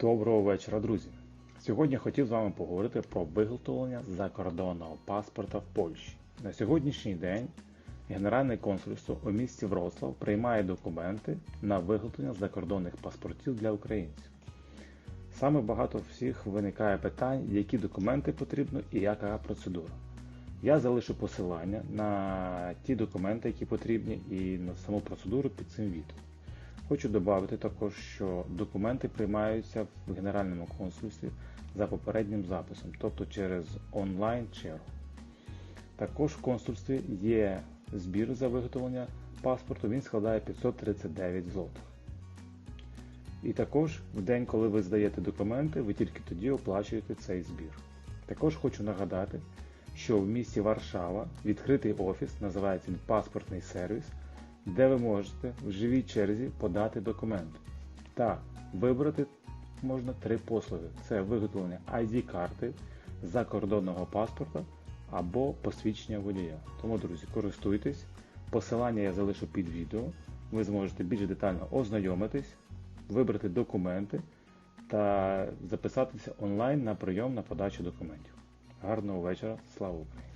Доброго вечора, друзі! Сьогодні хотів з вами поговорити про виготовлення закордонного паспорта в Польщі. На сьогоднішній день Генеральне консульство у місті Вроцлав приймає документи на виготовлення закордонних паспортів для українців. Саме багато всіх виникає питань, які документи потрібно і яка процедура. Я залишу посилання на ті документи, які потрібні, і на саму процедуру під цим відео. Хочу додати також, що документи приймаються в Генеральному консульстві за попереднім записом, тобто через онлайн-чергу. Також в консульстві є збір за виготовлення паспорту, він складає 539 злотих. І також в день, коли ви здаєте документи, ви тільки тоді оплачуєте цей збір. Також хочу нагадати, що в місті Варшава відкритий офіс, називається паспортний сервіс, де ви можете в живій черзі подати документи. Та вибрати можна три послуги: це виготовлення ID-карти, закордонного паспорта або посвідчення водія. Тому, друзі, користуйтесь. Посилання я залишу під відео. Ви зможете більш детально ознайомитись, вибрати документи та записатися онлайн на прийом на подачу документів. Гарного вечора, слава Україні!